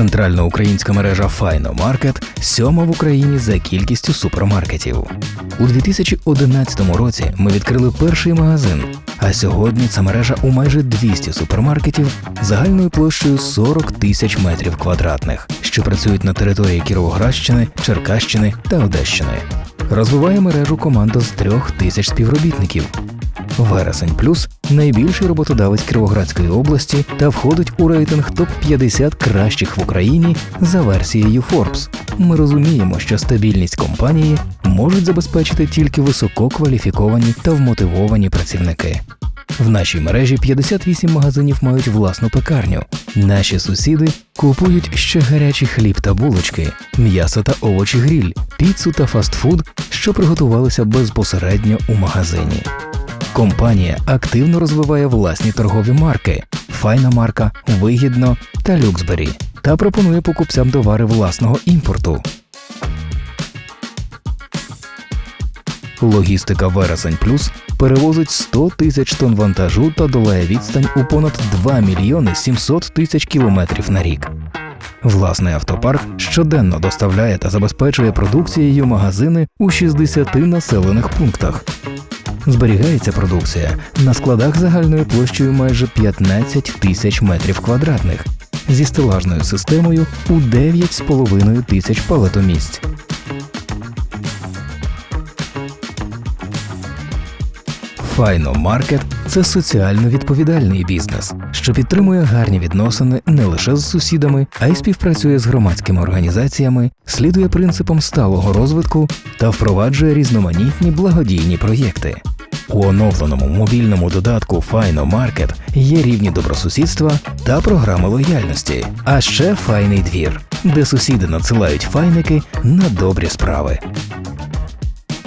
Центральноукраїнська мережа Файно Маркет сьома в Україні за кількістю супермаркетів. У 2011 році ми відкрили перший магазин, а сьогодні це мережа у майже 200 супермаркетів загальною площею 40 тисяч метрів квадратних, що працюють на території Кіровоградщини, Черкащини та Одещини. Розвиває мережу команда з трьох тисяч співробітників. Вересень Плюс найбільший роботодавець Кіровоградської області та входить у рейтинг топ-50 кращих в Україні за версією Forbes. Ми розуміємо, що стабільність компанії можуть забезпечити тільки висококваліфіковані та вмотивовані працівники. В нашій мережі 58 магазинів мають власну пекарню. Наші сусіди купують ще гарячий хліб та булочки, м'ясо та овочі гріль, піцу та фастфуд, що приготувалися безпосередньо у магазині. Компанія активно розвиває власні торгові марки Файна марка, Вигідно та Люксбері та пропонує покупцям товари власного імпорту. Логістика Вересень Плюс перевозить 100 тисяч тонн вантажу та долає відстань у понад 2 мільйони 700 тисяч кілометрів на рік. Власний автопарк щоденно доставляє та забезпечує продукцією магазини у 60 населених пунктах. Зберігається продукція на складах загальною площею майже 15 тисяч метрів квадратних зі стелажною системою у 9,5 тисяч палетомісць. Файно Маркет це соціально відповідальний бізнес, що підтримує гарні відносини не лише з сусідами, а й співпрацює з громадськими організаціями, слідує принципам сталого розвитку та впроваджує різноманітні благодійні проєкти. У оновленому мобільному додатку Файно Маркет є рівні добросусідства та програми лояльності, а ще файний двір, де сусіди надсилають файники на добрі справи.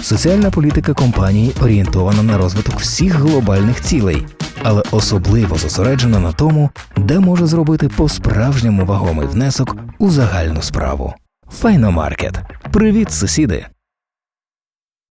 Соціальна політика компанії орієнтована на розвиток всіх глобальних цілей, але особливо зосереджена на тому, де може зробити по-справжньому вагомий внесок у загальну справу. Файномаркет. Привіт, сусіди!